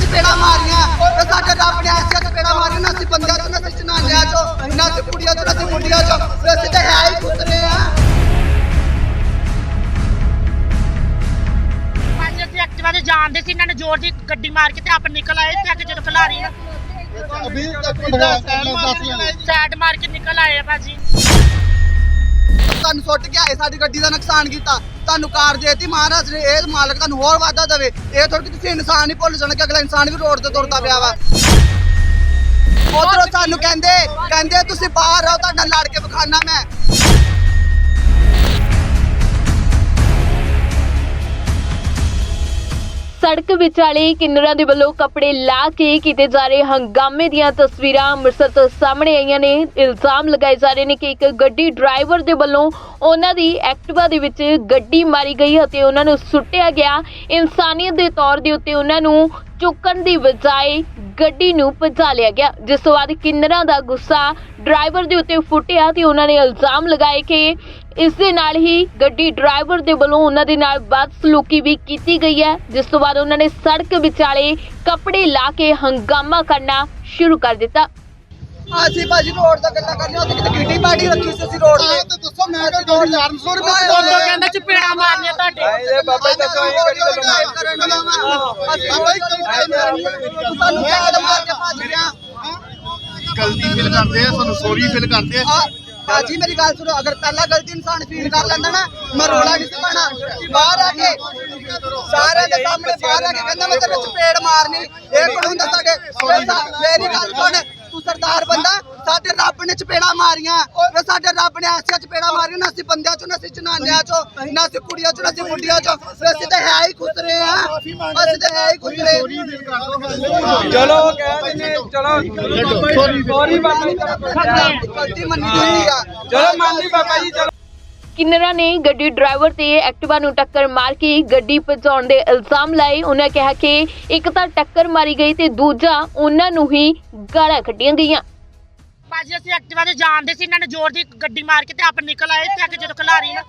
ਚਪੇੜਾ ਮਾਰੀਆਂ ਤੇ ਸਾਡੇ ਰੱਬ ਨੇ ਐਸੇ ਚਪੇੜਾ ਮਾਰੀਆਂ ਨਾ ਅਸੀਂ ਬੰਦਿਆਂ ਤੋਂ ਨਾ ਅਸੀਂ ਚਨਾਨਿਆਂ ਚੋਂ ਨਾ ਅਸੀਂ ਕੁੜੀਆਂ ਤੋਂ ਨਾ ਅਸੀਂ ਮੁੰਡਿਆਂ ਚੋਂ ਤੇ ਅਸੀਂ ਤਾਂ ਹੈ ਹੀ ਕੁੱਤਰੇ ਆ। ਪੰਜ ਅਸੀਂ ਐਕਟਿਵਾ ਤੇ ਜਾਣਦੇ ਸੀ ਇਹਨਾਂ ਨੇ ਜ਼ੋਰ ਦੀ ਗੱਡੀ ਮਾਰ ਕੇ ਤੇ ਆਪ ਨਿਕਲ ਆਏ ਤੇ ਅੱਗੇ ਜਦੋਂ ਖਲਾਰੀ ਅਭੀ ਤੱਕ ਸਾਈਡ ਮਾਰ ਕੇ ਨਿਕਲ ਆਏ ਆ ਭਾਜੀ। ਤੁਹਾਨੂੰ ਸੁੱਟ ਕੇ ਆਏ, ਸਾਡੀ ਗੱਡੀ ਦਾ ਨੁਕਸਾਨ ਕੀਤਾ। ਤੁਹਾਨੂੰ ਕਾਰ ਦੇਤੀ, ਮਹਾਰਾਜ ਨੇ ਇਹ ਮਾਲਕ ਤੁਹਾਨੂੰ ਹੋਰ ਵਾਧਾ ਦੇਵੇ। ਇਹ ਥੋੜੀ ਕਿ ਤੁਸੀਂ ਇਨਸਾਨ ਹੀ ਭੁੱਲ ਜਾਣਾ ਕਿ ਅਗਲਾ ਇਨਸਾਨ ਵੀ ਰੋਡ ਤੇ ਤੁਰਦਾ ਪਿਆ ਵਾ। ਉਧਰੋਂ ਤੁਹਾਨੂੰ ਕਹਿੰਦੇ ਕਹਿੰਦੇ ਤੁਸੀਂ ਬਾਹਰ ਆਓ ਤੁਹਾਡਾ ਲੜ ਕੇ ਵਿਖਾਣਾ ਮੈਂ। ਸੜਕ ਵਿਚਾਲੇ ਕਿੰਨਰਾਂ ਦੇ ਵੱਲੋਂ ਕੱਪੜੇ ਲਾ ਕੇ ਕੀਤੇ ਜਾ ਰਹੇ ਹੰਗਾਮੇ ਦੀਆਂ ਤਸਵੀਰਾਂ ਅੰਮ੍ਰਿਤਸਰ ਤੋਂ ਸਾਹਮਣੇ ਆਈਆਂ ਨੇ। ਇਲਜ਼ਾਮ ਲਗਾਏ ਜਾ ਰਹੇ ਨੇ ਕਿ ਇੱਕ ਗੱਡੀ ਡਰਾਈਵਰ ਦੇ ਵੱਲੋਂ ਉਹਨਾਂ ਦੀ ਐਕਟਿਵਾ ਦੇ ਵਿੱਚ ਗੱਡੀ ਮਾਰੀ ਗਈ ਅਤੇ ਉਹਨਾਂ ਨੂੰ ਸੁੱਟਿਆ ਗਿਆ। ਇਨਸਾਨੀਅਤ ਦੇ ਤੌਰ ਦੇ ਉੱਤੇ ਉਹਨਾਂ ਨੂੰ ਚੁੱਕਣ ਦੀ ਬਜਾਏ ਗੱਡੀ ਨੂੰ ਭਜਾ ਲਿਆ ਗਿਆ ਜਿਸ ਤੋਂ ਬਾਅਦ ਕਿੰਨਰਾਂ ਦਾ ਗੁੱਸਾ ਡਰਾਈਵਰ ਦੇ ਉੱਤੇ ਫੁੱਟਿਆ ਤੇ ਉਹਨਾਂ ਨੇ ਇਲਜ਼ਾਮ ਲਗਾਏ ਕਿ ਇਸ ਦੇ ਨਾਲ ਹੀ ਗੱਡੀ ਡਰਾਈਵਰ ਦੇ ਵੱਲੋਂ ਉਹਨਾਂ ਦੇ ਨਾਲ ਬਦਸਲੂਕੀ ਵੀ ਕੀਤੀ ਗਈ ਹੈ ਜਿਸ ਤੋਂ ਬਾਅਦ ਉਹਨਾਂ ਨੇ ਸੜਕ ਵਿਚਾਲੇ ਕੱਪੜੇ ਲਾ ਕੇ ਹੰਗਾਮਾ ਕਰਨਾ ਸ਼ੁਰੂ ਕਰ ਦਿੱਤਾ ਅਸੀਂ ਭਾਜੀ ਰੋਡ ਦਾ ਗੱਲਾਂ ਕਰਨੀ ਉੱਥੇ ਕਿਤੇ ਕਿੱਟੀ ਪਾਰਟੀ ਰੱਖੀ ਸੀ ਅਸੀਂ ਰੋਡ ਤੇ ਤੇ ਦੱਸੋ ਮੈਂ ਤਾਂ 2400 ਰੁਪਏ ਉਦੋਂ ਕਹਿੰਦਾ ਚਪੇੜਾ ਮਾਰਨੀਆਂ ਤੁਹਾਡੇ ਇਹ ਬਾਬਾ ਜੀ ਦੱਸੋ ਇਹ ਕਿਹੜੀ ਗੱਲ ਕਰਨ ਵਾਲਾ ਵਾ ਅਸੀਂ ਬਾਬਾ ਜੀ ਸਾਨੂੰ ਕਿਹੜਾ ਮਾਰ ਕੇ ਭੱਜ ਗਿਆ ਗਲਤੀ ਫੀਲ ਕਰਦੇ ਆ ਸਾਨੂੰ ਸੌਰੀ ਫੀਲ ਕਰਦੇ ਆ। ਆ ਬਾਜੀ ਮੇਰੀ ਗੱਲ ਸੁਣੋ ਅਗਰ ਪਹਿਲਾਂ ਗਲਤੀ ਇਨਸਾਨ ਫੀਲ ਕਰ ਲੈਂਦਾ ਨਾ ਮੈਂ ਰੋਲਾ ਨਹੀਂ ਸੀ ਪਾਣਾ ਬਾਹਰ ਆ ਕੇ ਸਾਰੇ ਦੇ ਸਾਹਮਣੇ ਬਾਹਰ ਆ ਕੇ ਕਹਿੰਦਾ ਮੈਂ ਤੇਰੇ ਚਪੇੜ ਮਾਰਨੀ। ਇਹ ਕੋਣ ਹੁੰਦਾ ਸਾਡੇ? ਮੇਰੀ ਗੱਲ ਸੁਣ ਤੂੰ ਸਰਦਾਰ ਬੰਦਾ ਸਾਡੇ ਰੱਬ ਨੇ ਚਪੇੜਾ ਮਾਰੀਆਂ। ਵੇ ਸਾਡੇ ਰੱਬ ਨੇ ਐਸੀਆਂ ਚਪੇੜਾ ਮਾਰੀਆਂ ਨਾ ਅਸੀਂ ਬੰਦਿਆਂ ਚੋਂ ਨਾ ਅਸੀਂ ਜਨਾਨਿਆਂ ਚੋਂ ਨਾ ਅਸੀਂ ਕੁੜੀਆਂ ਚੋਂ ਨਾ ਅਸੀਂ ਮੁੰਡਿਆਂ ਚੋਂ। ਵੇ ਅਸੀਂ ਤਾਂ ਹੈ ਹੀ ਖੁਸਰੇ ਆ। ਅਸੀਂ ਤਾਂ ਹੈ ਹੀ ਦੋ ਚਲੋ ਕਹਿ ਦਿੰਦੇ ਚਲੋ। ਸੌਰੀ ਬਾਬਾ ਜੀ ਚਲੋ। ਗਲਤੀ ਮੰਨੀ ਜਾਂਦੀ ਆ। ਚਲੋ ਮੰਨ ਲਈ ਬਾਬਾ ਜੀ ਚਲੋ। ਕਿੰਨਰਾਂ ਨੇ ਗੱਡੀ ਡਰਾਈਵਰ ਤੇ ਐਕਟਿਵਾ ਨੂੰ ਟੱਕਰ ਮਾਰ ਕੇ ਗੱਡੀ ਪਹੁੰਚਾਉਣ ਦੇ ਇਲਜ਼ਾਮ ਲਾਏ। ਉਹਨਾਂ ਕਿਹਾ ਕਿ ਇੱਕ ਤਾਂ ਟੱਕਰ ਮਾਰੀ ਗਈ ਤੇ ਦੂਜਾ ਉਹਨਾਂ ਨੂੰ ਹੀ ਗਾਲਾਂ ਕੱਢੀਆਂ ਗਈਆਂ। ਭਾਜੀ ਅਸੀਂ ਐਕਟਿਵਾ ਤੇ ਜਾਣਦੇ ਸੀ ਇਹਨਾਂ ਨੇ ਜ਼ੋਰ ਦੀ ਗੱਡੀ ਮਾਰ ਕੇ ਤੇ ਆਪ ਨਿਕਲ ਆਏ ਤੇ ਅੱਗੇ ਜਦੋਂ ਖਲਾਰੀ ਨਾ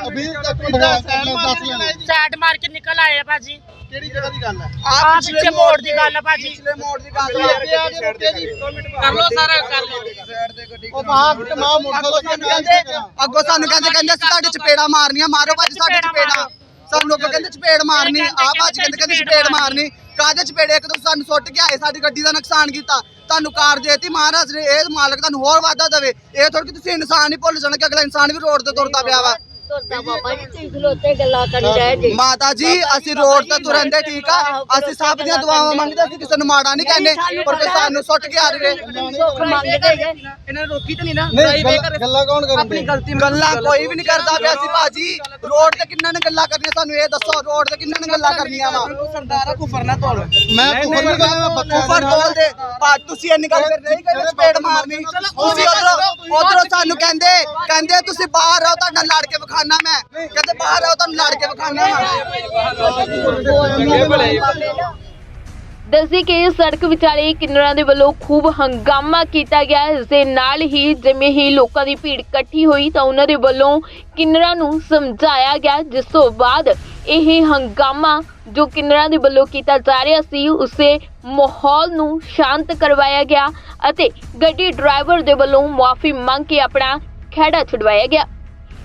ਅਭੀ ਤੱਕ ਸਾਈਡ ਮਾਰ ਕੇ ਨਿਕਲ ਆਏ ਆ ਭਾਜੀ। ਕਿਹੜੀ ਜਗ੍ਹਾ ਦੀ ਗੱਲ ਹੈ? ਆ ਪਿੱਛੇ ਮੋੜ ਦੀ ਗੱਲ ਆ ਭਾਜੀ। ਪਿਛਲੇ ਮੋੜ ਦੀ ਗੱਲ ਅੱਗੇ ਆ ਕੇ ਰੁਕੇ ਜੀ ਕਰ। ਲੋ ਸਾਰਾ ਕਰ ਲੋ ਉਹ ਬਾਹਰ ਮਾਂ ਅੱਗੋਂ ਸਾਨੂੰ ਮੋਟਰਸਾਈਕਲ ਕਹਿੰਦੇ ਅੱਗੋਂ ਸਾਨੂੰ ਕਹਿੰਦੇ ਕਹਿੰਦੇ ਅਸੀਂ ਤੁਹਾਡੇ ਚਪੇੜਾ ਮਾਰਨੀਆਂ। ਮਾਰੋ ਭਾਜੀ ਸਾਡੇ ਚਪੇੜਾ ਸਾਨੂੰ ਅੱਗੋਂ ਕਹਿੰਦੇ ਚਪੇੜ ਮਾਰਨੀ। ਆ ਭਾਜੀ ਕਹਿੰਦੇ ਕਹਿੰਦੇ ਚਪੇੜ ਮਾਰਨੀ। ਕਾਹਦੇ ਚਪੇੜੇ ਇੱਕ ਤਾਂ ਸਾਨੂੰ ਸੁੱਟ ਕੇ ਆਏ, ਸਾਡੀ ਗੱਡੀ ਦਾ ਨੁਕਸਾਨ ਕੀਤਾ। ਤੁਹਾਨੂੰ ਕਾਰ ਦੇਤੀ, ਮਹਾਰਾਜ ਨੇ ਇਹ ਮਾਲਕ ਤੁਹਾਨੂੰ ਹੋਰ ਵਾਧਾ ਦੇਵੇ। ਇਹ ਥੋੜੀ ਕਿ ਤੁਸੀਂ ਇਨਸਾਨ ਹੀ ਭੁੱਲ ਜਾਣਾ ਕਿ ਅਗਲਾ ਇਨਸਾਨ ਵੀ ਰੋਡ ਤੇ ਤੁਰਦਾ ਪਿਆ ਵਾ। ਮਾਤਾ ਜੀ ਅਸੀਂ ਰੋਡ ਤੇ ਤੁਰਨ ਦੇ ਠੀਕ ਆ। ਅਸੀਂ ਸਭ ਦੀਆਂ ਦੁਆਵਾਂ ਮੰਗਦੇ ਅਸੀਂ ਕਿਸੇ ਨੂੰ ਮਾੜਾ ਨਹੀਂ ਕਹਿੰਦੇ ਪਰ ਕੋਈ ਸਾਨੂੰ ਸੁੱਟ ਕੇ ਆ ਰਹੇ ਇਹਨਾਂ ਨੇ ਰੋਕੀ ਤਾਂ ਨਹੀਂ ਨਾ ਨਹੀਂ ਗੱਲਾਂ ਕੌਣ ਕਰਦੇ ਗਲਤੀ ਗੱਲਾਂ ਕੋਈ ਵੀ ਨਹੀਂ ਕਰਦਾ ਪਿਆ ਸੀ ਭਾਜੀ। ਰੋਡ ਤੇ ਕਿੰਨਾਂ ਨੇ ਗੱਲਾਂ ਕਰਨੀਆਂ ਸਾਨੂੰ ਇਹ ਦੱਸੋ ਰੋਡ ਤੇ ਕਿੰਨਾਂ ਨੇ ਗੱਲਾਂ ਕਰਨੀਆਂ ਵਾ? ਸਰਦਾਰਾ ਕੁਫਰ ਨਾ ਤੋਲ। ਮੈਂ ਕੁਫਰ ਨਹੀਂ ਕਰਦਾ ਮੈਂ ਬੱਕਾ ਉਪਰ ਤੋਲ ਦੇ। ਭਾ ਤੁਸੀਂ ਇੰਨੀ ਗੱਲ ਕਰ ਨਹੀਂ ਕਹਿੰਦੇ ਚਪੇੜ ਮਾਰਨੀ। ਤੁਸੀਂ ਉਧਰੋਂ ਉਧਰੋਂ ਸਾਨੂੰ ਕਹਿੰਦੇ ਕਹਿੰਦੇ ਤੁਸੀਂ ਬਾਹਰ ਰਹੋ ਤੁਹਾਡਾ ਲੜ ਕੇ ਵਿਖਾਣਾ ਮੈਂ। ਕਹਿੰਦੇ ਬਾਹਰ ਰਹੋ ਤੁਹਾਨੂੰ ਲੜ ਕੇ ਵਿਖਾਣਾ ਦੱਸੀ ਕਿ ਸੜਕ ਵਿਚਾਲੇ ਕਿੰਨਰਾਂ ਦੇ ਵੱਲੋਂ ਖੂਬ ਹੰਗਾਮਾ ਕੀਤਾ ਗਿਆ ਇਸ ਦੇ ਨਾਲ ਹੀ ਜਿਵੇਂ ਹੀ ਲੋਕਾਂ ਦੀ ਭੀੜ ਇਕੱਠੀ ਹੋਈ ਤਾਂ ਉਹਨਾਂ ਦੇ ਵੱਲੋਂ ਕਿੰਨਰਾਂ ਨੂੰ ਸਮਝਾਇਆ ਗਿਆ। ਜਿਸ ਤੋਂ ਬਾਅਦ ਇਹ ਹੰਗਾਮਾ ਜੋ ਕਿੰਨਰਾਂ ਦੇ ਵੱਲੋਂ ਕੀਤਾ ਜਾ ਰਿਹਾ ਸੀ, ਉਸੇ ਮਾਹੌਲ ਨੂੰ ਸ਼ਾਂਤ ਕਰਵਾਇਆ ਗਿਆ ਅਤੇ ਗੱਡੀ ਡਰਾਈਵਰ ਦੇ ਵੱਲੋਂ ਮੁਆਫੀ ਮੰਗ ਕੇ ਆਪਣਾ ਖਹਿੜਾ ਛੁਡਵਾਇਆ ਗਿਆ।